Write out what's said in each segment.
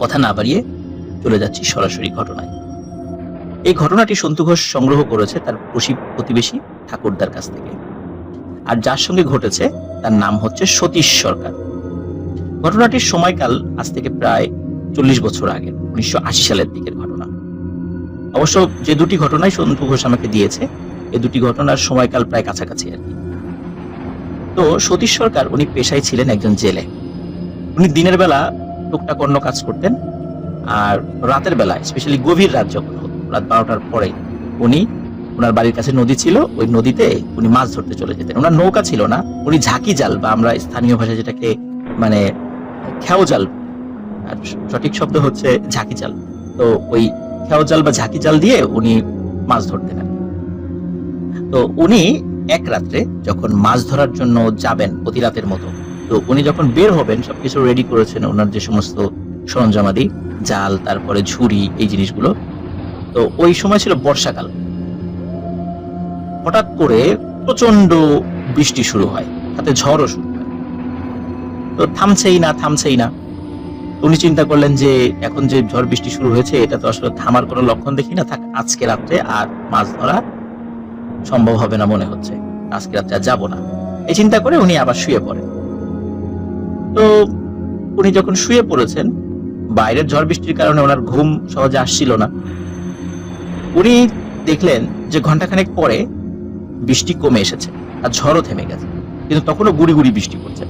কথা না বাড়িয়ে চলে যাচ্ছি সরাসরি ঘটনায়। এই ঘটনাটি সন্তু ঘোষ সংগ্রহ করেছে তার প্রতিবেশী ঠাকুরদার কাছ থেকে। আর যার সঙ্গে ঘটেছে তার নাম হচ্ছে সতীশ সরকার। ঘটনাটির সময়কাল আজ থেকে প্রায় চল্লিশ বছর আগে উনিশশো আশি সালের দিকের ঘটনা। অবশ্য যে দুটি ঘটনাই সন্তু ঘোষ আমাকে দিয়েছে, এ দুটি ঘটনার সময়কাল প্রায় কাছাকাছি আর কি। তো সতীশ সরকার উনি পেশায় ছিলেন একজন জেলে। উনি দিনের বেলা টুকটাক অন্য কাজ করতেন। আর রাতের বেলায় স্পেশালি গভীর রাত যখন রাত বারোটার পরে উনি ওনার বাড়ির কাছে নদী ছিল, ওই নদীতে উনি মাছ ধরতে চলে যেতেন। ওনার নৌকা ছিল না, উনি ঝাঁকি জাল বা আমরা স্থানীয় ভাষায় যেটাকে মানে খেও জাল, আর সঠিক শব্দ হচ্ছে ঝাঁকি জাল। তো ওই খেও জাল বা ঝাঁকি জাল দিয়ে উনি মাছ ধরতেন তো উনি এক রাত্রে যখন মাছ ধরার জন্য যাবেন প্রতি রাতের মতো তো উনি যখন বের হবেন, সবকিছু রেডি করেছেন ওনার যে সমস্ত সরঞ্জামাদি, জাল, তারপরে ঝুড়ি, এই জিনিসগুলো। তো ওই সময় ছিল বর্ষাকাল। হঠাৎ করে প্রচণ্ড বৃষ্টি শুরু হয়, তাতে ঝড়ও শুরু হয়। তো থামছেই না থামছেই না। উনি চিন্তা করলেন যে, এখন যে ঝড় বৃষ্টি শুরু হয়েছে, এটা তো আসলে থামার কোনো লক্ষণ দেখি না, থাক, আজকে রাত্রে আর মাছ ধরা সম্ভব হবে না মনে হচ্ছে। আজকে রাত্রে যাব না। এই চিন্তা করে উনি আবার শুয়ে পড়েন। তো উনি যখন শুয়ে পড়েছেন, বাইরের ঝড় বৃষ্টির কারণে ওনার ঘুম সহজে আসছিল না। উনি দেখলেন যে ঘন্টাখানেক পরে বৃষ্টি কমে এসেছে আর ঝড়ও থেমে গেছে, কিন্তু তখনও গুড়ি গুড়ি বৃষ্টি পড়ছে।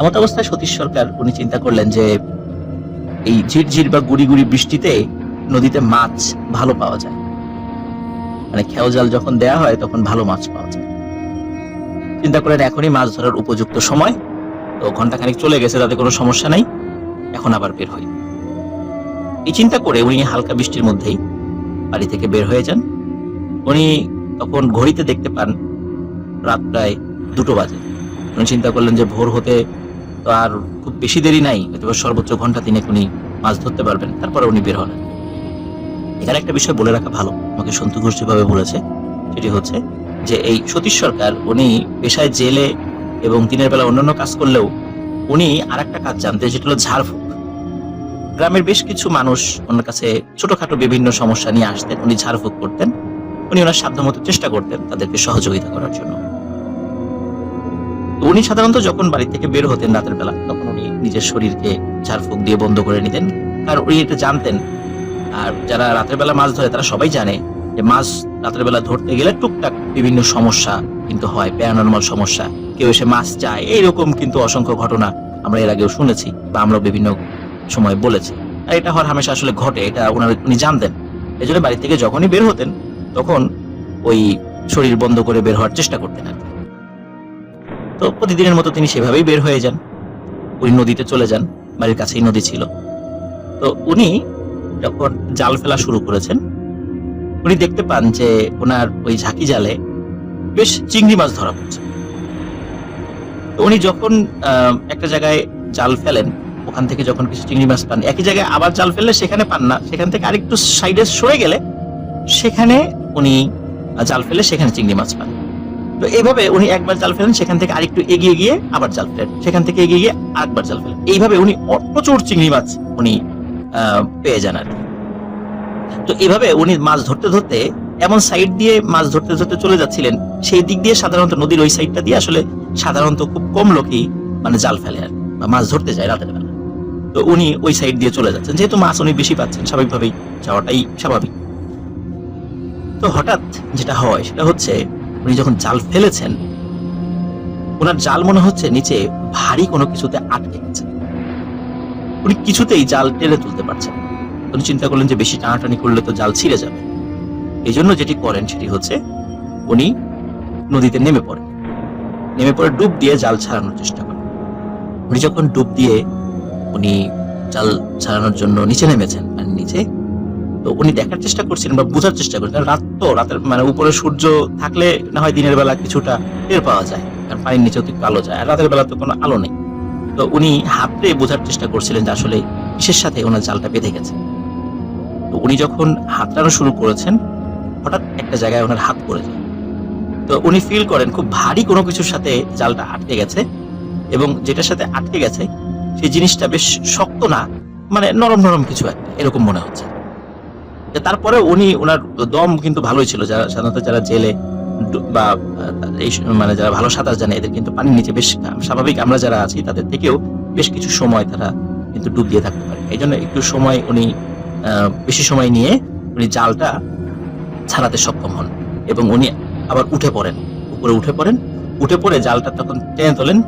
এমন অবস্থায় সতীশ সরকার উনি চিন্তা করলেন যে এই ঝিরঝির বা গুড়ি গুড়ি বৃষ্টিতে নদীতে মাছ ভালো পাওয়া যায়। মানে খেও জাল যখন দেয়া হয়, তখন ভালো মাছ পাওয়া যায়। চিন্তা করেন এখনই মাছ ধরার উপযুক্ত সময়। তো ঘন্টাখানিক চলে গেছে, তাতে কোনো সমস্যা নাই। এখন আবার বের হই। এই চিন্তা করে উনি হালকা বৃষ্টির মধ্যেই বাড়ি থেকে বের হয়ে যান। উনি তখন ঘড়িতে দেখতে পান রাত প্রায় দুটো বাজে। উনি চিন্তা করলেন যে ভোর হতে তো আর খুব বেশি দেরি নাই হয়তো সর্বোচ্চ ঘণ্টা তিনেক উনি মাছ ধরতে পারবেন। তারপরে উনি বের হলেন। এখানে একটা বিষয় বলে রাখা ভালো। আমাকে সন্তু ঘোষ যেভাবে বলেছে। সেটি হচ্ছে যে এই সতীশ সরকার, উনি পেশায় জেলে এবং দিনের বেলা অন্যান্য কাজ করলেও উনি আর একটা কাজ জানতেন, সেটা হলো ঝাড়ফুঁক। গ্রামের বেশ কিছু মানুষ ওনার কাছে ছোটখাটো বিভিন্ন সমস্যা নিয়ে আসতেন, উনি ঝাড়ফুঁক করতেন, উনি ওনার সাধ্যমতো চেষ্টা করতেন তাদেরকে সহযোগিতা করার জন্য। উনি সাধারণত যখন বাড়ি থেকে বের হতেন রাতের বেলা, তখন উনি নিজের শরীরকে ঝাড়ফুঁক দিয়ে বন্ধ করে নিতেন। আর উনি এটা জানতেন, আর যারা রাতের বেলা মাছ ধরে, তারা সবাই জানে যে মাছ রাতের বেলা ধরতে গেলে টুকটাক বিভিন্ন সমস্যা কিন্তু হয় প্যারানর্মাল সমস্যা। কেউ এসে মাছ চায় এইরকম কিন্তু অসংখ্য ঘটনা আমরা এর আগেও শুনেছি বা আমরা বিভিন্ন সময় বলেছি। আর এটা হওয়ার হামেশা আসলে ঘটে, এটা ওনার উনি জানতেন। এই জন্য বাড়ি থেকে যখনই বের হতেন, তখন ওই শরীর বন্ধ করে বের হওয়ার চেষ্টা করতেন আর তো প্রতিদিনের মতো তিনি সেভাবেই বের হয়ে যান। ওই নদীতে চলে যান, বাড়ির কাছেই নদী ছিল। তো উনি যখন জাল ফেলা শুরু করেছেন উনি দেখতে পান যে ওনার ওই ঝাঁকি জালে বেশ চিংড়ি মাছ ধরা পড়ছে। উনি যখন একটা জায়গায় জাল ফেলেন, ওখান থেকে যখন কিছু চিংড়ি মাছ পান, একই জায়গায় আবার জাল ফেললে সেখানে পান না, সেখান থেকে আরেকটু সাইডে সরে গেলে সেখানে উনি জাল ফেলে সেখানে চিংড়ি মাছ পান। তো এইভাবে উনি একবার জাল ফেলেন, সেখান থেকে আরেকটু এগিয়ে গিয়ে আবার জাল ফেলেন, সেখান থেকে এগিয়ে গিয়ে আরেকবার জাল ফেলেন। এইভাবে উনি প্রচুর চিংড়ি মাছ উনি পেয়ে যান আর কি। তো এভাবে উনি মাছ ধরতে ধরতে এমন সাইড দিয়ে মাছ ধরতে ধরতে চলে যাচ্ছিলেন। সেই দিক দিয়ে সাধারণত নদীর ওই সাইডটা দিয়ে আসলে সাধারণত খুব কম লোকই মানে জাল ফেলে আর বা মাছ ধরতে যায় রাতের বেলা। তো উনি ওই সাইড দিয়ে চলে যাচ্ছেন। যেহেতু মাছ উনি বেশি পাচ্ছেন, স্বাভাবিকভাবেই যাওয়াটাই স্বাভাবিক। তো হঠাৎ যেটা হয়, সেটা হচ্ছে উনি যখন জাল ফেলেছেন, ওনার জাল মনে হচ্ছে নিচে ভারী কোনো কিছুতে আটকে গেছে। উনি কিছুতেই জাল টেনে তুলতে পারছেন। উনি চিন্তা করলেন যে বেশি টানাটানি করলে তো জাল ছিঁড়ে যাবে। এই জন্য যেটি করেন সেটি হচ্ছে উনি নদীতে নেমে পড়েন। নেমে পড়ে ডুব দিয়ে জাল ছাড়ানোর চেষ্টা করেন। উনি যখন ডুব দিয়ে উনি জাল ছাড়ানোর জন্য নিচে নেমেছেন মানে নিচে, তো উনি দেখার চেষ্টা করছিলেন বা বোঝার চেষ্টা করছেন রাত তো, রাতের মানে উপরে সূর্য থাকলে না হয় দিনের বেলা কিছুটা টের পাওয়া যায়, কারণ পানির নিচে তো একটু আলো যায়, আর রাতের বেলা তো কোনো আলো নেই। তো উনি হাতে বোঝার চেষ্টা করছিলেন যে আসলে কিসের সাথে ওনার জালটা বেঁধে গেছে। তো উনি যখন হাতড়ানো শুরু করেছেন, হঠাৎ একটা জায়গায় ওনার হাত পড়ে যায়। তো উনি ফিল করেন খুব ভারী কোনো কিছুর সাথে জালটা আটকে গেছে এবং যেটার সাথে আটকে গেছে, সেই জিনিসটা বেশ শক্ত না মানে নরম নরম কিছু একটা, এরকম মনে হচ্ছে। তারপরে উনি ওনার দম কিন্তু ভালোই ছিল। যারা সাধারণত যারা জেলে বা এই মানে যারা ভালো সাঁতার জানে, এদের কিন্তু পানির নিচে বেশ স্বাভাবিক আমরা যারা আছি, তাদের থেকেও বেশ কিছু সময় তারা কিন্তু ডুব দিয়ে থাকতে পারে। এই জন্য একটু সময় উনি বেশি সময় নিয়ে উনি জালটা ছাড়াতে সক্ষম হন এবং উনি আবার উঠে পড়েন, উপরে উঠে পড়েন। উঠে পড়ে জালটা তখন টেনে তোলেন।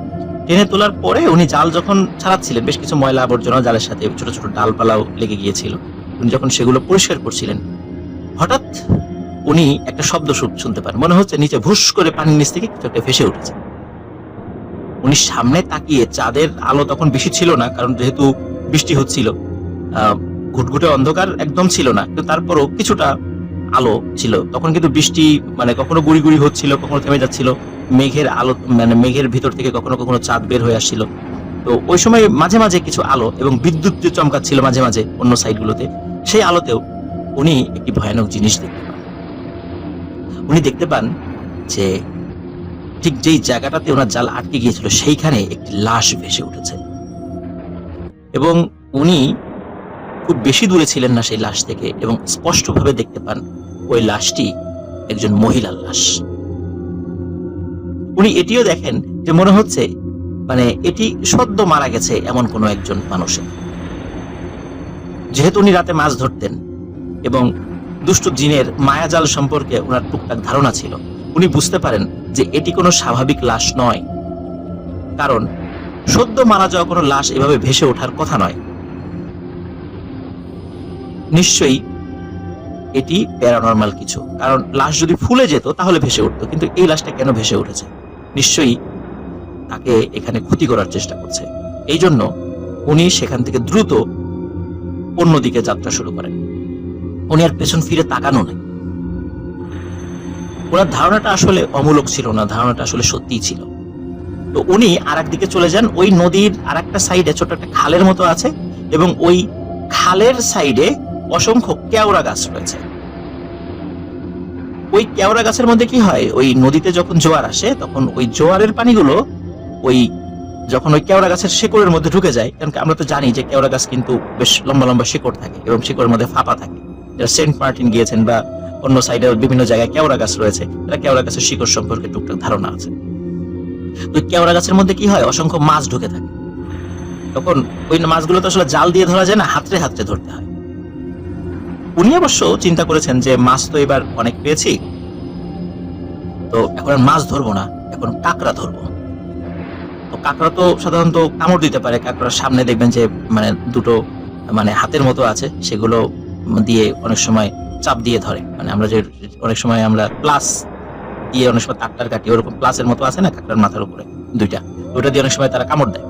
টেনে তোলার পরে উনি জাল যখন ছাড়াচ্ছিলেন, বেশ কিছু ময়লা আবর্জনা জালের সাথে ছোট ছোট ডালপালাও লেগে গিয়েছিল। উনি যখন সেগুলো পরিষ্কার করছিলেন, হঠাৎ উনি একটা শব্দ শুনতে পান। মনে হচ্ছে নিচে ভুস করে পানির নিচ থেকে কিছু একটা ভেসে উঠেছে। উনি সামনে তাকিয়ে চাঁদের আলো তখন বেশি ছিল না, কারণ যেহেতু বৃষ্টি হচ্ছিল ঘুটঘুটে অন্ধকার একদম ছিল না। কিন্তু তারপরও কিছুটা আলো ছিল। তখন কিন্তু বৃষ্টি মানে কখনো গুড়ি গুড়ি হচ্ছিল, কখনো থেমে যাচ্ছিল। মেঘের আলো মানে মেঘের ভিতর থেকে কখনো কখনো চাঁদ বের হয়ে আসছিল। তো ওই সময় মাঝে মাঝে কিছু আলো এবং বিদ্যুৎ যে চমকাচ্ছিল মাঝে মাঝে অন্য সাইডগুলোতে, সেই আলোতেও উনি একটি ভয়ানক জিনিস দেখতে পান। উনি দেখতে পান যে ঠিক যেই জায়গাটাতে ওনার জাল আটকে গিয়েছিল, সেইখানে একটি লাশ ভেসে উঠেছে। এবং উনি খুব বেশি দূরে ছিলেন না সেই লাশ থেকে এবং স্পষ্টভাবে দেখতে পান ওই লাশটি একজন মহিলার লাশ। উনি এটিও দেখেন যে মনে হচ্ছে মানে এটি সদ্য মারা গেছে এমন কোনো একজন মানুষের। যেহেতু উনি রাতে মাছ ধরতেন এবং দুষ্ট জিনের মায়াজাল সম্পর্কে ওনার টুকটাক ধারণা ছিল, উনি বুঝতে পারেন যে এটি কোনো স্বাভাবিক লাশ নয়। কারণ সদ্য মারা যাওয়া কোনো লাশ এভাবে ভেসে ওঠার কথা নয়। নিশ্চয়ই এটি প্যারানর্মাল কিছু। কারণ লাশ যদি ফুলে যেত, তাহলে ভেসে উঠতো। কিন্তু এই লাশটা কেন ভেসে উঠেছে? নিশ্চয়ই তাকে এখানে ক্ষতি করার চেষ্টা করছে। এই জন্য উনি সেখান থেকে দ্রুত অন্যদিকে যাত্রা শুরু করেন। উনি আর পেছন ফিরে তাকানো নাই। ওনার ধারণাটা আসলে অমূলক ছিল না, ধারণাটা আসলে সত্যিই ছিল। তো উনি আর দিকে চলে যান, ওই নদীর আর একটা সাইডে ছোট একটা খালের মতো আছে এবং ওই খালের সাইডে অসংখ্য কেওড়া গাছ রয়েছে। ওই কেওড়া গাছের মধ্যে কি হয়? ওই নদীতে যখন জোয়ার আসে, তখন ওই জোয়ারের পানিগুলো ওই যখন ওই কেওড়া গাছের শিকড়ের মধ্যে ঢুকে যায়, কারণ আমরা তো জানি যে কেওড়া গাছ কিন্তু বেশ লম্বা লম্বা শিকড় থাকে এবং শিকড়ের মধ্যে ফাঁপা থাকে। যারা সেন্ট মার্টিন গিয়েছেন বা অন্য সাইডে বিভিন্ন জায়গায় কেওড়া গাছ রয়েছে তারা কেওড়া গাছের শিকড় সম্পর্কে টুকটাক ধারণা আছে। তো কেওড়া গাছের মধ্যে কি হয়? অসংখ্য মাছ ঢুকে থাকে। তখন ওই মাছগুলো তো আসলে জাল দিয়ে ধরা যায় না হাতরে হাতড়ে ধরতে হয়। উনি অবশ্য চিন্তা করেছেন যে মাছ তো এবার অনেক পেয়েছি। তো এখন আর মাছ ধরবো না, এখন কাঁকড়া ধরবো। তো কাঁকড়া তো সাধারণত কামড় দিতে পারে, কাঁকড়ার সামনে দেখবেন যে মানে দুটো মানে হাতের মতো আছে, সেগুলো দিয়ে অনেক সময় চাপ দিয়ে ধরে। মানে আমরা যে অনেক সময় আমরা প্লাস দিয়ে অনেক সময় তাকটার কাটি, ওরকম প্লাসের মতো আছে না কাঁকড়ার মাথার উপরে দুইটা? ওটা দিয়ে অনেক সময় তারা কামড় দেয়।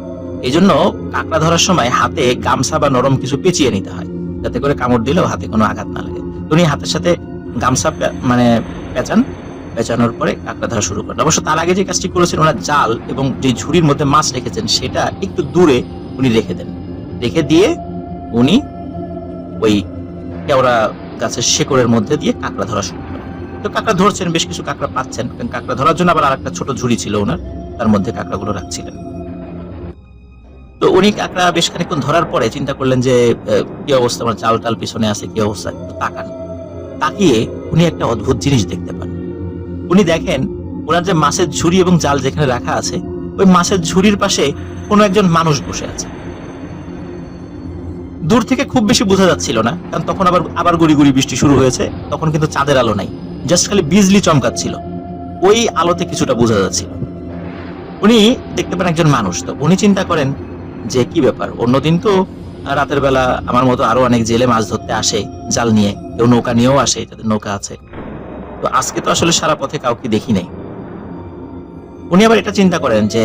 এই জন্য কাঁকড়া ধরার সময় হাতে গামছা বা নরম কিছু পেঁচিয়ে নিতে হয়। যাতে করে কামড় দিলেও হাতে কোনো আঘাত না লাগে। উনি হাতের সাথে গামছা মানে পেঁচান। পেঁচানোর পরে কাঁকড়া ধরা শুরু করেন। অবশ্য তার আগে যে কাজটি করেছেন, ওনার জাল এবং যে ঝুড়ির মধ্যে মাছ রেখেছেন, সেটা একটু দূরে উনি রেখে দেন। রেখে দিয়ে উনি ওই কেওড়া গাছের শেকড়ের মধ্যে দিয়ে কাঁকড়া ধরা শুরু করেন। তো কাঁকড়া ধরছেন, বেশ কিছু কাঁকড়া পাচ্ছেন। কাঁকড়া ধরার জন্য আবার আরেকটা ছোট ঝুড়ি ছিল ওনার। তার মধ্যে কাঁকড়াগুলো রাখছিলেন। তো উনি কাঁকড়া বেশ খানিকক্ষণ ধরার পরে চিন্তা করলেন যে কি অবস্থা, আমার চাল টাল পিছনে আছে, কি অবস্থা? তাকান। তাকিয়ে উনি একটা অদ্ভুত জিনিস দেখতে পান। উনি দেখেন, ওনার যে মাছের ঝুড়ি এবং জাল যেখানে রাখা আছে, ওই মাছের ঝুড়ির পাশে কোনো একজন মানুষ বসে আছে। দূর থেকে খুব বেশি বোঝা যাচ্ছিল না, কারণ তখন আবার আবার গুড়ি গুড়ি বৃষ্টি শুরু হয়েছে, তখন কিন্তু চাঁদের আলো নাই, জাস্ট খালি বিজলি চমকাচ্ছিল। ওই আলোতে কিছুটা বোঝা যাচ্ছিল। উনি দেখতে পান একজন মানুষ, তো উনি চিন্তা করেন যে কি ব্যাপার? অন্যদিন তো রাতের বেলা আমার মতো আরও অনেক জেলে মাছ ধরতে আসে, জাল নিয়ে। কেউ নৌকা নিয়েও আসে যাদের নৌকা আছে। তো আজকে তো আসলে সারা পথে কাউকে দেখি নাই। উনি আবার এটা চিন্তা করেন যে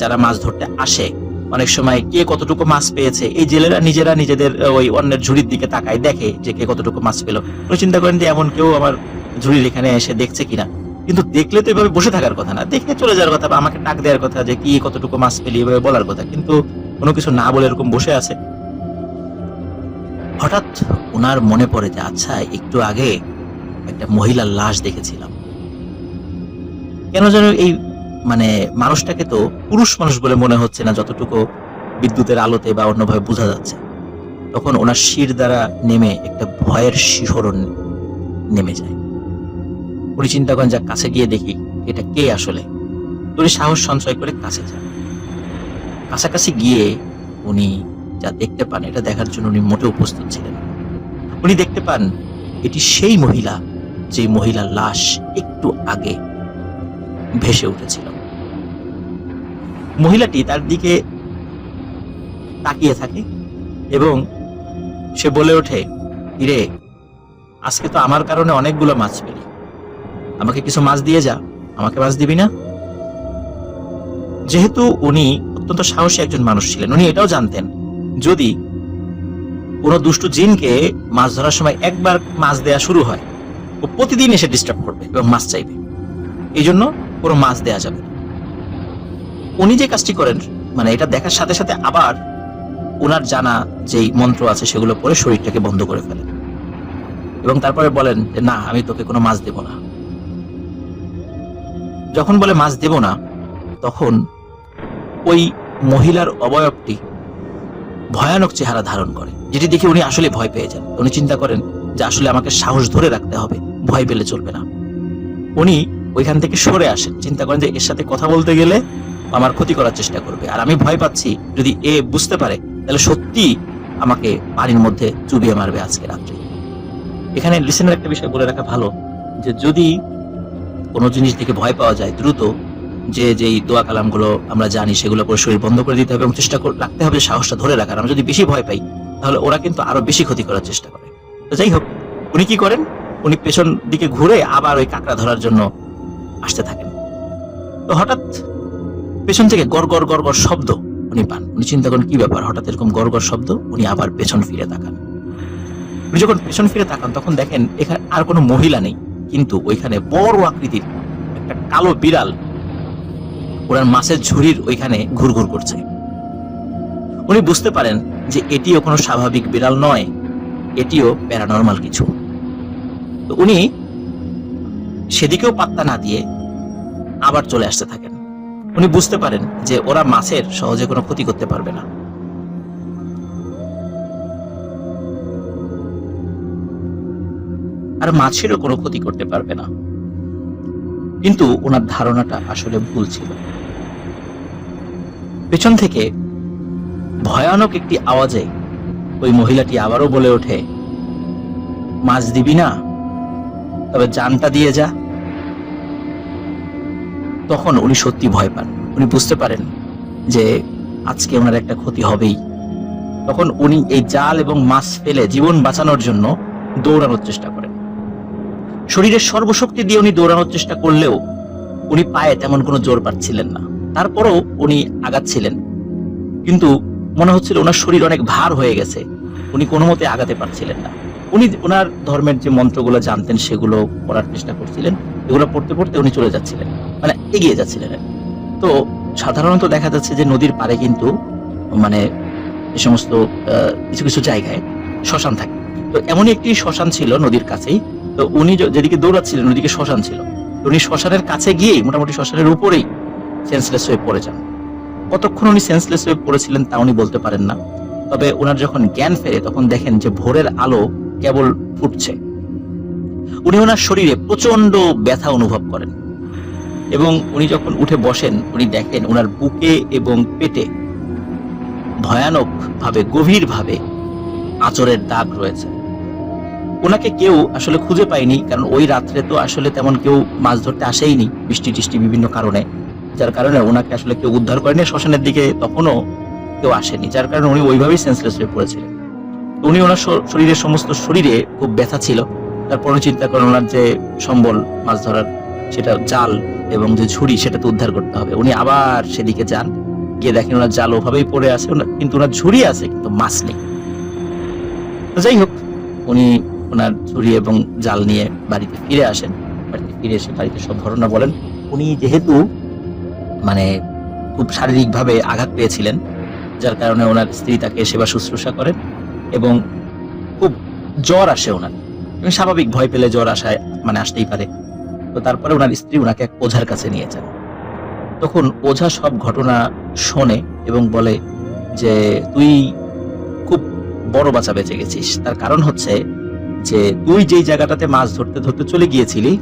যারা মাছ ধরতে আসে, অনেক সময় কে কতটুকু মাছ পেয়েছে, এই জেলেরা নিজেরা নিজেদের ওই অন্যের ঝুড়ির দিকে তাকায় দেখে যে কে কতটুকু মাছ পেল। উনি চিন্তা করেন যে এমন কেউ আমার ঝুড়ির এখানে এসে দেখছে কিনা। কিন্তু দেখলে তো এভাবে বসে থাকার কথা না। দেখে চলে যাওয়ার কথা বা আমাকে টাক দেওয়ার কথা যে কি কতটুকু মাছ পেলি, এভাবে বলার কথা। কিন্তু কোনো কিছু না বলে এরকম বসে আছে। হঠাৎ ওনার মনে পড়ে যে আচ্ছা একটু আগে একটা মহিলার লাশ দেখেছিলাম। কেন যেন এই মানে মানুষটাকে তো পুরুষ মানুষ বলে মনে হচ্ছে না যতটুকু বিদ্যুতের আলোতে বা অন্যভাবে বোঝা যাচ্ছে। তখন ওনার শির দ্বারা নেমে একটা ভয়ের শিহরণ নেমে যায়। উনি চিন্তা করেন যা কাছে গিয়ে দেখি, এটা কে আসলে? তো উনি সাহস সঞ্চয় করে কাছে যান। কাছাকাছি গিয়ে উনি যা দেখতে পান, এটা দেখার জন্য উনি মোটেও প্রস্তুত ছিলেন উনি দেখতে পান, এটি সেই মহিলা যে মহিলার লাশ একটু আগে ভেসে উঠেছিল। মহিলাটি তার দিকে তাকিয়ে থাকে এবং সে বলে ওঠে কিরে আজকে তো আমার কারণে অনেকগুলো মাছ পেলি। আমাকে কিছু মাছ দিয়ে যা। আমাকে মাছ দিবি না? যেহেতু উনি অত্যন্ত সাহসী একজন মানুষ ছিলেন, উনি এটাও জানতেন। যদি কোনো দুষ্টু জিনকে মাছ ধরার সময় একবার মাছ দেয়া শুরু হয়, ও প্রতিদিন এসে ডিস্টার্ব করবে এবং মাছ চাইবে। এই জন্য কোনো মাছ দেয়া যাবে। উনি যে কাজটি করেন মানে এটা দেখার সাথে সাথে আবার ওনার জানা যেই মন্ত্র আছে, সেগুলো পরে শরীরটাকে বন্ধ করে ফেলেন। এবং তারপরে বলেন যে, না, আমি তোকে কোনো মাছ দেব না। যখন বলে মাছ দেব না, তখন ওই মহিলার অবয়বটি ভয়ানক চেহারা ধারণ করে, যেটি দেখে উনি আসলে ভয় পেয়ে যান। উনি চিন্তা করেন যে আসলে আমাকে সাহস ধরে রাখতে হবে, ভয় পেলে চলবে না। উনি ওইখান থেকে সরে আসেন, চিন্তা করেন যে এর সাথে কথা বলতে গেলে আমার ক্ষতি করার চেষ্টা করবে। আর আমি ভয় পাচ্ছি, যদি এ বুঝতে পারে, তাহলে সত্যি আমাকে পানির মধ্যে চুবিয়ে মারবে আজকে রাত্রে। এখানে লিসেনের একটা বিষয় বলে রাখা ভালো, যে যদি কোনো জিনিস থেকে ভয় পাওয়া যায় দ্রুত, যে যেই দোয়া কালামগুলো আমরা জানি সেগুলো করে শরীর বন্ধ করে দিতে হবে এবং চেষ্টা রাখতে হবে সাহসটা ধরে রাখার। আমরা যদি বেশি ভয় পাই, তাহলে ওরা কিন্তু আরও বেশি ক্ষতি করার চেষ্টা করে। তো যাই হোক, উনি কি করেন? উনি পেছন দিকে ঘুরে আবার ওই কাঁকড়া ধরার জন্য আসতে থাকেন। তো হঠাৎ পেছন থেকে গড় গড় গড় গড় শব্দ উনি পান। উনি চিন্তা করেন, কি ব্যাপার? হঠাৎ এরকম গড় গড় শব্দ? উনি আবার পেছন ফিরে তাকান। উনি যখন পেছন ফিরে তাকান, তখন দেখেন এখানে আর কোনো মহিলা নেই। কিন্তু ওইখানে বড় আকৃতির একটা কালো বিড়াল ওনার মাছের ঝুড়ির ওইখানে ঘুরঘুর করছে। উনি বুঝতে পারেন যে এটিও কোনো স্বাভাবিক বিড়াল নয়, এটিও প্যারানর্মাল কিছু। তো উনি সেদিকেও পাত্তা না দিয়ে আবার চলে আসতে থাকেন। উনি বুঝতে পারেন যে ওরা মাছের সহজে কোনো ক্ষতি করতে পারবে না। আর মাছেরও কোনো ক্ষতি করতে পারবে না। কিন্তু ওনার ধারণাটা আসলে ভুল ছিল। পেছন থেকে ভয়ানক একটি আওয়াজে ওই মহিলাটি আবারও বলে ওঠে, মাছ দিবি না, তবে জানটা দিয়ে যা। তখন উনি সত্যি ভয় পান। উনি বুঝতে পারেন যে আজকে ওনার একটা ক্ষতি হবেই। তখন উনি এই জাল এবং মাছ ফেলে জীবন বাঁচানোর জন্য দৌড়ানোর চেষ্টা করেন। শরীরের সর্বশক্তি দিয়ে উনি দৌড়ানোর চেষ্টা করলেও উনি পায়ে তেমন কোনো জোর পাচ্ছিলেন না। তারপরও উনি আগাচ্ছিলেন। কিন্তু মনে হচ্ছিল ওনার শরীর অনেক ভার হয়ে গেছে। উনি কোনো মতে আগাতে পারছিলেন না। উনি ওনার ধর্মের যে মন্ত্রগুলো জানতেন সেগুলো পড়ার চেষ্টা করছিলেন। এগুলো পড়তে পড়তে উনি চলে যাচ্ছিলেন। মানে এগিয়ে যাচ্ছিলেন। তো সাধারণত দেখা যাচ্ছে যে নদীর পাড়ে কিন্তু মানে এ সমস্ত কিছু কিছু জায়গায় শ্মশান থাকে। তো এমনই একটি শ্মশান ছিল নদীর কাছেই। তো উনি যেদিকে দৌড়াচ্ছিলেন, ওদিকে শ্মশান ছিল। উনি শ্মশানের কাছে গিয়েই মোটামুটি শ্মশানের উপরেই সেন্সলেস হয়ে পড়ে যান। কতক্ষণ উনি সেন্সলেস হয়ে পড়েছিলেন তা উনি বলতে পারেন না। তবে ওনার যখন জ্ঞান ফেরে, তখন দেখেন যে ভোরের আলো কেবল ফুটছে। উনি ওনার শরীরে প্রচণ্ড ব্যথা অনুভব করেন। এবং উনি যখন উঠে বসেন, উনি দেখেন ওনার বুকে এবং পেটে ভয়ানক ভাবে গভীর ভাবে আচরের দাগ রয়েছে। ওনাকে কেউ আসলে খুঁজে পায়নি, কারণ ওই রাত্রে তো আসলে তেমন কেউ মাছ ধরতে আসেইনি বৃষ্টি টিষ্টি বিভিন্ন কারণে। যার কারণে ওনাকে আসলে কেউ উদ্ধার করেনি, শ্মশানের দিকে তখনও কেউ আসেনি, যার কারণে উনি ওইভাবেই সেন্সলেস হয়ে পড়েছিলেন। উনি ওনার শরীরের সমস্ত শরীরে খুব ব্যথা ছিল। তারপর চিন্তা করেন ওনার যে সম্বল মাছ ধরার, সেটা জাল এবং যে ঝুড়ি সেটা তো উদ্ধার করতে হবে। উনি আবার সেদিকে যান, গিয়ে দেখেন ওনার জাল ওভাবেই পড়ে আছে কিন্তু ওনার ঝুড়ি আছে, কিন্তু মাছ নেই। যাই হোক, উনি ওনার ঝুড়ি এবং জাল নিয়ে বাড়িতে ফিরে আসেন। বাড়িতে ফিরে এসে বাড়িতে সব ঘটনা বলেন। উনি যেহেতু মানে খুব শারীরিকভাবে আঘাত পেয়েছিলেন, যার কারণে ওনার স্ত্রী তাকে সেবা শুশ্রূষা করেন এবং খুব জ্বর আসে ওনার। স্বাভাবিক ভয় পেলে জ্বর আসায় মানে আসতেই পারে। তো তারপরে ওনার স্ত্রী ওনাকে এক ওঝার কাছে নিয়ে যান। তখন ওঝা সব ঘটনা শোনে এবং বলে যে, তুই খুব বড় বাঁচা বেঁচে গেছিস। তার কারণ হচ্ছে যে তুই যেই জায়গাটাতে মাছ ধরতে ধরতে চলে গিয়েছিলি,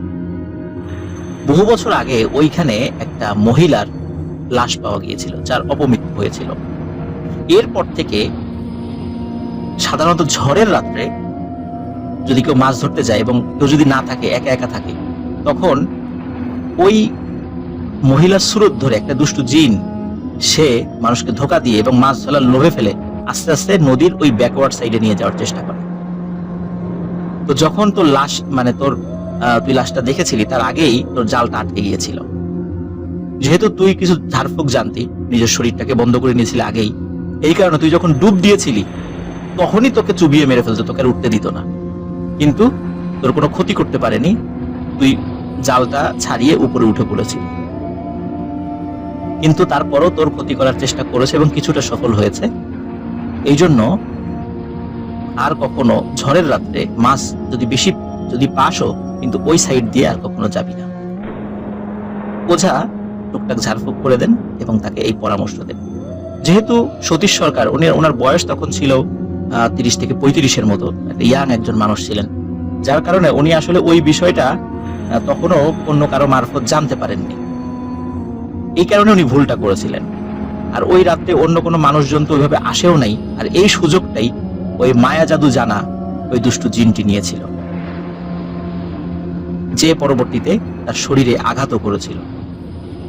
বহু বছর আগে ওইখানে একটা মহিলার লাশ পাওয়া গিয়েছিল, যার অপমৃত্যু হয়েছিল। এরপর থেকে সাধারণত ঝড়ের রাত্রে যদি কেউ মাছ ধরতে যায় এবং কেউ যদি না থাকে, একা একা থাকে, তখন ওই মহিলার সুরত ধরে একটা দুষ্টু জিন, সে মানুষকে ধোকা দিয়ে এবং মাছ ধরার লোভে ফেলে আস্তে আস্তে নদীর ওই ব্যাকওয়ার্ড সাইডে নিয়ে যাওয়ার চেষ্টা করে। তো যখন তোর লাশ মানে তোর তুই লাশটা দেখেছিলি, তার আগেই তোর জালটা আটকে গিয়েছিল। যেহেতু তুই কিছু ঝাড়ফুঁক জানতি, নিজের শরীরটাকে বন্ধ করে নিয়েছিলি আগেই, এই কারণে তুই যখন ডুব দিয়েছিলি, তখনই তোকে চুবিয়ে মেরে ফেলতো, তোকে উঠতে দিত না। কিন্তু তোর কোনো ক্ষতি করতে পারেনি, তুই জালটা ছাড়িয়ে উপরে উঠে পড়েছিলি। কিন্তু তারপরও তোর ক্ষতি করার চেষ্টা করেছে এবং কিছুটা সফল হয়েছে। এই জন্য আর কখনো ঝড়ের রাত্রে মাছ যদি বেশি যদি পাসও, কিন্তু ওই সাইড দিয়ে আর কখনো যাবি না। ওঝা টুকটাক ঝাড়ফুঁক করে দেন এবং তাকে এই পরামর্শ দেন। যেহেতু সতীশ সরকার, উনি ওনার বয়স তখন ছিল তিরিশ থেকে পঁয়ত্রিশের মতো, একটা ইয়াং একজন মানুষ ছিলেন। যার কারণে উনি আসলে ওই বিষয়টা তখনও অন্য কারও মারফত জানতে পারেননি। এই কারণে উনি ভুলটা করেছিলেন। আর ওই রাত্রে অন্য কোনো মানুষজন তো ওইভাবে আসেও নাই, আর এই সুযোগটাই ওই মায়া জাদু জানা ওই দুষ্টু জিনটি নিয়েছিল। যে পরবর্তীতে তার শরীরে আঘাতও করেছিল।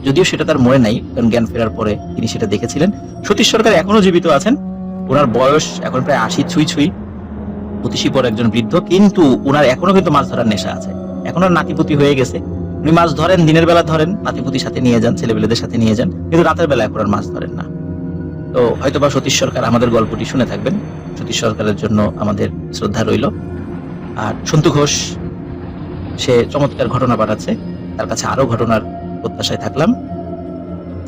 যদিও সেটা তার মনে নাই, কারণ জ্ঞান ফেরার পরে তিনি সেটা দেখেছিলেন। সতীশ সরকার এখনও জীবিত আছেন। ওনার বয়স এখন প্রায় আশি ছুঁই ছুঁই। অতিশীপর একজন বৃদ্ধ, কিন্তু ওনার এখনও কিন্তু মাছ ধরার নেশা আছে। এখন আর নাতিপুতি হয়ে গেছে। উনি মাছ ধরেন, দিনের বেলা ধরেন, নাতিপুতির সাথে নিয়ে যান, ছেলেবেলেদের সাথে নিয়ে যান, কিন্তু রাতের বেলা এখন আর মাছ ধরেন না। তো হয়তোবা সতীশ সরকার আমাদের গল্পটি শুনে থাকবেন। সতীশ সরকারের জন্য আমাদের শ্রদ্ধা রইল। আর সন্তু ঘোষ, সে চমৎকার ঘটনা পাঠাচ্ছে। তার কাছে আরও ঘটনার প্রত্যাশায় থাকলাম।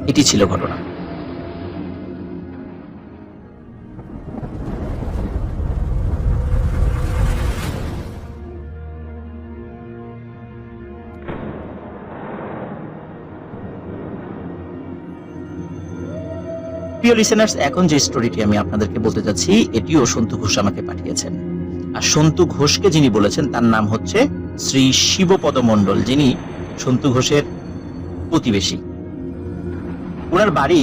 এটি ছিল ঘটনা। প্রিয় লিসেনার্স এখন যে স্টোরিটি আমি আপনাদেরকে বলতে যাচ্ছি, এটিও সন্তু ঘোষ আমাকে পাঠিয়েছেন। আর সন্তু ঘোষকে যিনি বলেছেন, তার নাম হচ্ছে শ্রী শিবপদ মণ্ডল, যিনি সন্তু ঘোষের প্রতিবেশী। ওনার বাড়ি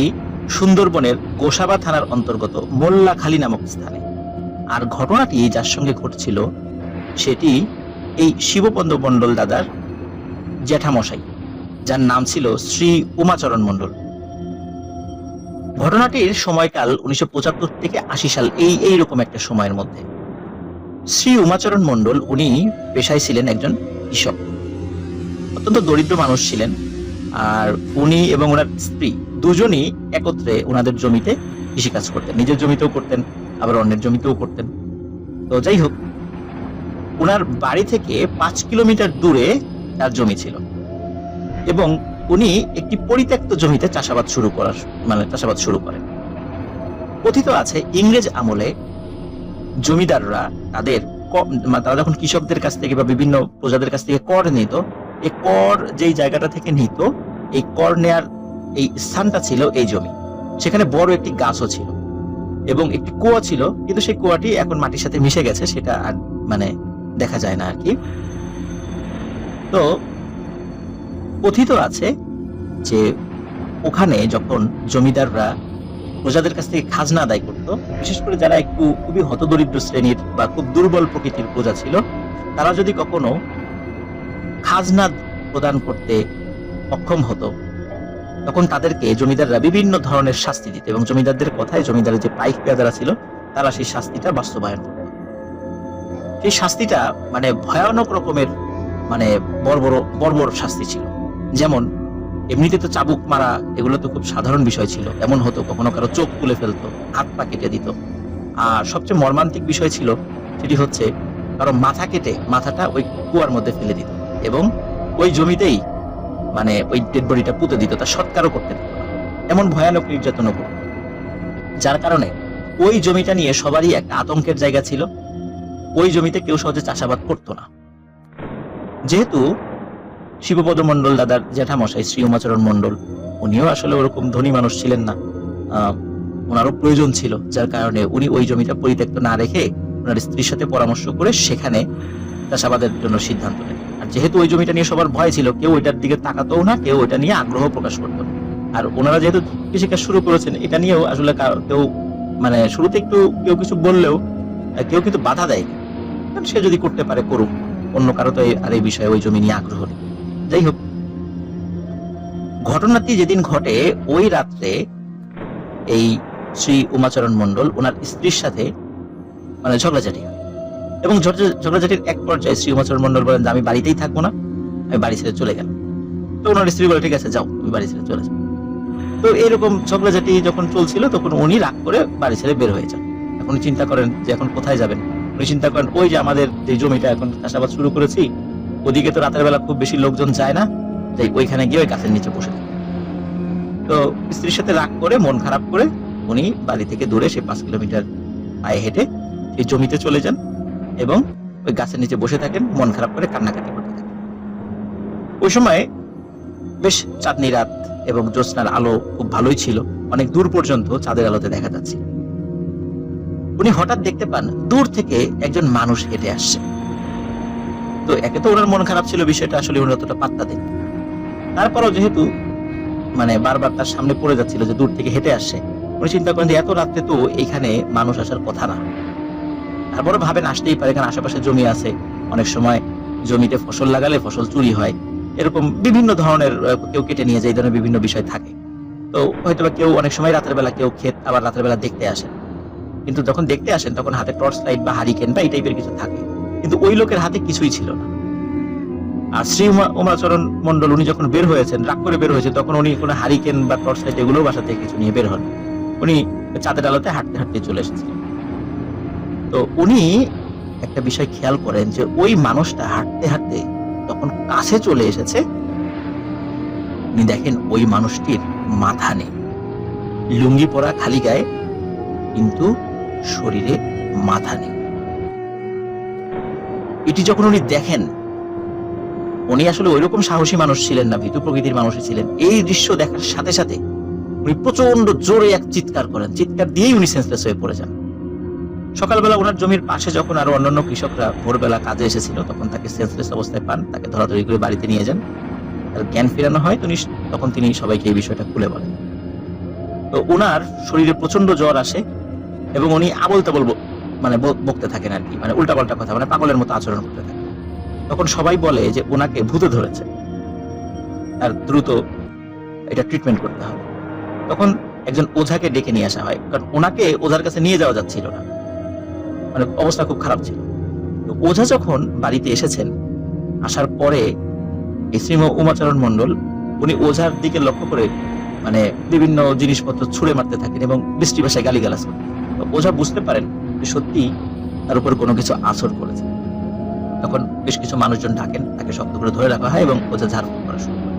সুন্দরবনের গোসাবা থানার অন্তর্গত মোল্লাখালী নামক স্থানে। আর ঘটনাটি যার সঙ্গে ঘটছিল, সেটি এই শিবপদ মণ্ডল দাদার জ্যাঠামশাই, যার নাম ছিল শ্রী উমাচরণ মণ্ডল। ঘটনাটির সময়কাল উনিশশো পঁচাত্তর থেকে আশি সাল এই এইরকম একটা সময়ের মধ্যে। শ্রী উমাচরণ মণ্ডল, উনি পেশায় ছিলেন একজন কৃষক। অত্যন্ত দরিদ্র মানুষ ছিলেন। আর উনি এবং ওনার স্ত্রী দুজনই একত্রে ওনাদের জমিতে কৃষিকাজ করতেন। নিজের জমিতেও করতেন, আবার অন্যের জমিতেও করতেন। তো যাই হোক ওনার বাড়ি থেকে পাঁচ কিলোমিটার দূরে তার জমি ছিল। এবং উনি একটি পরিত্যক্ত জমিতে চাষাবাদ শুরু করার মানে চাষাবাদ শুরু করেন। কথিত আছে, ইংরেজ আমলে জমিদাররা তাদের মানে তারা যখন কৃষকদের কাছ থেকে বা বিভিন্ন প্রজাদের কাছ থেকে কর নিত এই কর যেই জায়গাটা থেকে নিত, এই কর নেয়ার এই স্থানটা ছিল এই জমি। সেখানে বড় একটি গাছও ছিল এবং একটি কুয়া ছিল, কিন্তু সেই কুয়াটি এখন মাটির সাথে মিশে গেছে, সেটা আর মানে দেখা যায় না আর কি। তো কথিত আছে যে ওখানে যখন জমিদাররা প্রজাদের কাছ থেকে খাজনা আদায় করত, বিশেষ করে যারা একটু খুবই হতদরিদ্র শ্রেণির বা খুব দুর্বল প্রকৃতির প্রজা ছিল, তারা যদি কখনো খাজনা প্রদান করতে অক্ষম হতো, তখন তাদেরকে জমিদাররা বিভিন্ন ধরনের শাস্তি দিত এবং জমিদারদের কথায় জমিদারের যে পাইক পেয়াদারা ছিল, তারা সেই শাস্তিটা বাস্তবায়ন করত। সেই শাস্তিটা মানে ভয়ানক রকমের মানে বর্বর বর্বর শাস্তি ছিল। যেমন, এমনিতে তো চাবুক মারা এগুলো তো খুব সাধারণ বিষয় ছিল। এমন হতো কখনো কারও চোখ তুলে ফেলতো হাত পা কেটে দিত। আর সবচেয়ে মর্মান্তিক বিষয় ছিল, সেটি হচ্ছে কারও মাথা কেটে মাথাটা ওই কুয়ার মধ্যে ফেলে দিত এবং ওই জমিতেই মানে ওই ডেড বডিটা পুঁতে দিত, তা সৎকারও করতে দিত এমন ভয়ানক নির্যাতনও করত যার কারণে ওই জমিটা নিয়ে সবারই একটা আতঙ্কের জায়গা ছিল। ওই জমিতে কেউ সহজে চাষাবাদ করতো না। যেহেতু শিবপদ মণ্ডল দাদার জ্যাঠামশাই, শ্রী উমাচরণ মণ্ডল, উনিও আসলে ওরকম ধনী মানুষ ছিলেন না। ওনারও প্রয়োজন ছিল, যার কারণে উনি ওই জমিটা পরিত্যক্ত না রেখে ওনার স্ত্রীর সাথে পরামর্শ করে সেখানে চাষাবাদের জন্য সিদ্ধান্ত নেন আর যেহেতু ওই জমিটা নিয়ে সবার ভয় ছিল, কেউ ওইটার দিকে তাকাতেও না, কেউ ওইটা নিয়ে আগ্রহ প্রকাশ করতো আর ওনারা যেহেতু কৃষিকাজ শুরু করেছেন, এটা নিয়েও আসলে কেউ মানে শুরুতে একটু কেউ কিছু বললেও কেউ কিন্তু বাধা দেয় সে যদি করতে পারে, করুক। অন্য কারও তো আর এই বিষয়ে ওই জমি নিয়ে আগ্রহ নেই। যাই হোক ঘটনাটি যেদিন ঘটে, ওই রাত্রে এই শ্রী উমাচরণ মণ্ডল ওনার স্ত্রীর সাথে মানে ঝগড়াঝাটি এবং ঝগড়াঝাটির এক পর্যায়ে শ্রী উমাচরণ মণ্ডল বলেন যে, আমি বাড়িতেই থাকব না, আমি বাড়ি ছেড়ে চলে গেলাম। তো ওনার স্ত্রী বলে, ঠিক আছে, যাও, তুমি বাড়ি ছেড়ে চলে যাও। তো এরকম ঝগড়াঝাটি যখন চলছিল, তখন উনি রাগ করে বাড়ি ছেড়ে বের হয়ে যান। এখন চিন্তা করেন যে, এখন কোথায় যাবেন? উনি চিন্তা করেন, ওই যে আমাদের যে জমিটা এখন চাষাবাদ শুরু করেছি ওদিকে তো রাতের বেলা খুব বেশি লোকজন যায় না, তাই ওইখানে গিয়ে ওই গাছের নিচে বসে তো স্ত্রীর সাথে রাগ করে, মন খারাপ করে উনি বাড়ি থেকে দূরে সে পাঁচ কিলোমিটার পায়ে হেঁটে সেই জমিতে চলে যান এবং ওই গাছের নিচে বসে থাকেন, মন খারাপ করে কান্নাকাটি করতে থাকেন। ওই সময় বেশ চাঁদনি রাত এবং জ্যোৎস্নার আলো খুব ভালোই ছিল, অনেক দূর পর্যন্ত চাঁদের আলোতে দেখা যাচ্ছে। উনি হঠাৎ দেখতে পান, দূর থেকে একজন মানুষ হেঁটে আসছে। তো একে তো ওনার মন খারাপ ছিল, বিষয়টা আসলে উনি অতটা পাত্তা দেন তারপরও যেহেতু মানে বারবার তার সামনে পড়ে যাচ্ছিল যে দূর থেকে হেঁটে আসছে, উনি চিন্তা করেন যে এত রাত্রে তো এইখানে মানুষ আসার কথা না। তারপরে ভাবেন আসতেই পারে, কারণ আশেপাশে জমি আছে, অনেক সময় জমিতে ফসল লাগালে ফসল চুরি হয়। এরকম বিভিন্ন ধরনের কেউ কেটে নিয়ে যায়, এই ধরনের বিভিন্ন বিষয় থাকে। তো হয়তো বা কেউ অনেক সময় রাতের বেলা কেউ ক্ষেত আবার রাতের বেলা দেখতে আসেন। কিন্তু যখন দেখতে আসেন, তখন হাতে টর্চ লাইট বা হারিকেন বা এই টাইপের কিছু থাকে। কিন্তু ওই লোকের হাতে কিছুই ছিল না। আর শ্রী উমাচরণ মন্ডল উনি যখন বের হয়েছেন, রাগ করে বের হয়েছে, তখন উনি কোনো হারিকেন বা টর্চ লাইট এগুলো বাসা থেকে কিছু নিয়ে বের হন। উনি চাঁদের আলোতে হাঁটতে হাঁটতে চলে এসেছিলেন। তো উনি একটা বিষয় খেয়াল করেন যে ওই মানুষটা হাঁটতে হাঁটতে তখন কাছে চলে এসেছে। উনি দেখেন ওই মানুষটির মাথা নেই। লুঙ্গি পরা খালি গায়ে, কিন্তু শরীরে মাথা নেই। এটি যখন উনি দেখেন, উনি আসলে ওই রকম সাহসী মানুষ ছিলেন না, ভীতু প্রকৃতির মানুষই ছিলেন। এই দৃশ্য দেখার সাথে সাথে উনি প্রচণ্ড জোরে এক চিৎকার করেন। চিৎকার দিয়েই উনি সেন্সলেস হয়ে পড়ে যান। সকালবেলা ওনার জমির পাশে যখন আরও অন্যান্য কৃষকরা ভোরবেলা কাজে এসেছিল, তখন তাকে সেন্সলেস অবস্থায় পান, তাকে ধরাধরি করে বাড়িতে নিয়ে যান। তার জ্ঞান ফেরানো হয়, তো নিশ- তখন তিনি সবাইকে এই বিষয়টা খুলে বলেন। তো ওনার শরীরে প্রচণ্ড জ্বর আসে এবং উনি আবল তাবল মানে বকতে থাকেন আর কি মানে উল্টাপাল্টা কথা মানে পাগলের মতো আচরণ করতে থাকেন। তখন সবাই বলে যে ওনাকে ভূতে ধরেছে। আর দ্রুত এটা ট্রিটমেন্ট করতে হবে। তখন একজন ওঝাকে ডেকে নিয়ে আসা হয়, কারণ ওনাকে ওঝার কাছে নিয়ে যাওয়া যাচ্ছিল না। মানে অবস্থা খুব খারাপ ছিল। তো ওঝা যখন বাড়িতে এসেছেন, আসার পরে শ্রীম উমাচরণ মন্ডল উনি ওঝার দিকে লক্ষ্য করে মানে বিভিন্ন জিনিসপত্র ছুঁড়ে মারতে থাকেন এবং বৃষ্টি ভাষায় গালিগালাজ করতেন তো ওঝা বুঝতে পারেন সত্যি তার উপর কোনো কিছু আসর করেছে তখন বেশ কিছু মানুষজন ডাকেন, তাকে শক্ত করে ধরে রাখা হয় এবং ওঝা ঝাড়ফুঁক করা শুরু করে।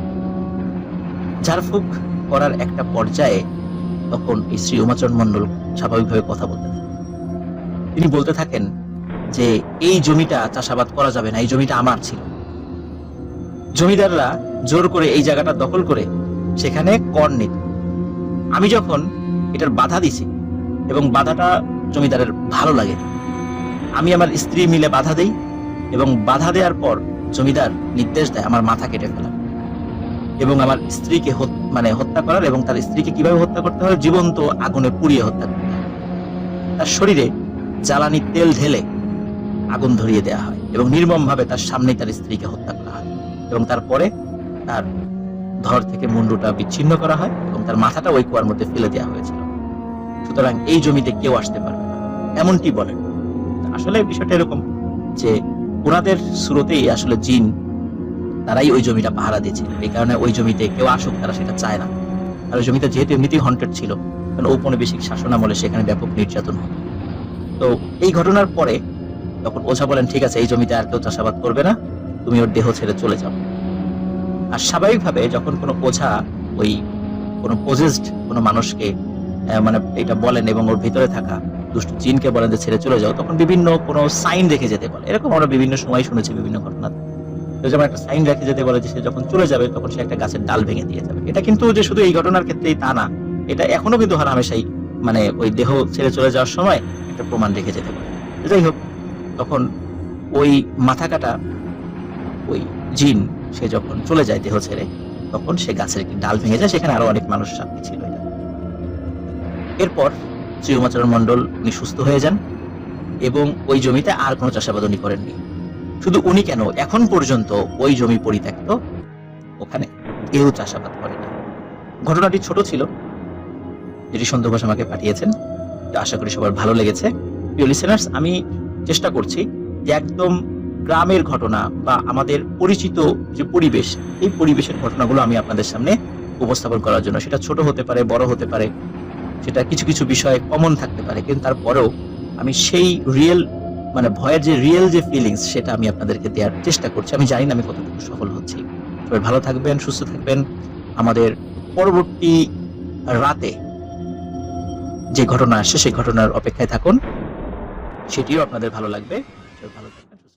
ঝাড়ফুঁক করার একটা পর্যায়ে তখন এই শ্রী উমাচরণ মন্ডল স্বাভাবিকভাবে কথা বলতে থাকেন তিনি বলতে থাকেন যে, এই জমিটা চাষাবাদ করা যাবে না, এই জমিটা আমার ছিল। জমিদাররা জোর করে এই জায়গাটা দখল করে সেখানে কর নিত। আমি যখন এটার বাধা দিছি এবং বাধাটা জমিদারের ভালো লাগে। আমি আমার স্ত্রী মিলে বাধা দেই এবং বাধা দেওয়ার পর জমিদার নির্দেশ দেয় আমার মাথা কেটে ফেলা এবং আমার স্ত্রীকে মানে হত্যা করার এবং তার স্ত্রীকে কীভাবে হত্যা করতে হয় জীবন্ত আগুনে পুড়িয়ে হত্যা করতে তার শরীরে জ্বালানি তেল ঢেলে আগুন ধরিয়ে দেওয়া হয় এবং নির্মম ভাবে তার সামনেই তার স্ত্রীকে হত্যা করা হয় এবং তারপরে তার ধর থেকে মুন্ডুটা বিচ্ছিন্ন করা হয় এবং তার মাথাটা ওই কুয়ার মধ্যে ফেলে দেওয়া হয়েছিল সুতরাং এই জমিতে কেউ আসতে পারবে না। এমনটি বলেন। আসলে বিষয়টা এরকম। যে ওনাদের শুরুতেই আসলে জিন তারাই ওই জমিটা পাহারা দিয়েছিল। এই কারণে ওই জমিতে কেউ আসুক তারা সেটা চায় না। আর ওই জমিটা যেহেতু এমনিতেই হন্টেড ছিল কারণ ঔপনিবেশিক শাসনামলে সেখানে ব্যাপক নির্যাতন হতো। তো এই ঘটনার পরে তখন ওঝা বলেন ঠিক আছে এই জমিতে আর কেউ চাষাবাদ করবে না তুমি ওর দেহ ছেড়ে চলে যাও। আর স্বাভাবিকভাবে যখন কোনো ওঝা ওই কোনো পজেসড কোনো মানুষকে মানে এটা বলেন এবং ওর ভিতরে থাকা দুষ্ট জিনকে বলেন যে ছেড়ে চলে যাও, তখন বিভিন্ন কোনো সাইন রেখে যেতে বলে। এরকম আমরা বিভিন্ন সময় শুনেছি বিভিন্ন ঘটনা। যেমন একটা সাইন রেখে যেতে বলে যে সে যখন চলে যাবে, তখন সে একটা গাছের ডাল ভেঙে দিয়ে যাবে। এটা কিন্তু যে শুধু এই ঘটনার ক্ষেত্রেই তা না, এটা এখনও কিন্তু হার হামেশাই মানে ওই দেহ ছেড়ে চলে যাওয়ার সময় একটা প্রমাণ রেখে যেতে পারে যাই হোক, তখন ওই মাথা কাটা ওই জিন, সে যখন চলে যায় দেহ ছেড়ে, তখন সে গাছের একটি ডাল ভেঙে যায়, সেখানে আরও অনেক মানুষ সাথে ছিল। এরপর শ্রীমাচরণ মন্ডল উনি সুস্থ হয়ে যান এবং ওই জমিতে আর কোনো চাষাবাদ উনি করেননি। শুধু উনি কেন? এখন পর্যন্ত ওই জমি পরিত্যক্ত, ওখানে কেউ চাষাবাদ করে না ঘটনাটি ছোট ছিল। যেটি সন্ধ্যা ঘোষ আমাকে পাঠিয়েছেন আশা করি সবার ভালো লেগেছে। প্রিয় লিসেনার্স আমি চেষ্টা করছি যে একদম গ্রামের ঘটনা বা আমাদের পরিচিত যে পরিবেশ, এই পরিবেশের ঘটনাগুলো আমি আপনাদের সামনে উপস্থাপন করার জন্য। সেটা ছোট হতে পারে, বড় হতে পারে সেটা কিছু কিছু বিষয় কমন থাকতে পারে, কিন্তু তারপরেও আমি সেই রিয়েল মানে ভয়ের যে রিয়েল যে ফিলিংস সেটা আমি আপনাদেরকে দেওয়ার চেষ্টা করছি। আমি জানি না আমি কতটুকু সফল হচ্ছি। সবাই ভালো থাকবেন, সুস্থ থাকবেন। আমাদের পরবর্তী রাতে যে ঘটনা আসছে, সেই ঘটনার অপেক্ষায় থাকুন। সেটিও আপনাদের ভালো লাগবে। ভালো থাকবেন।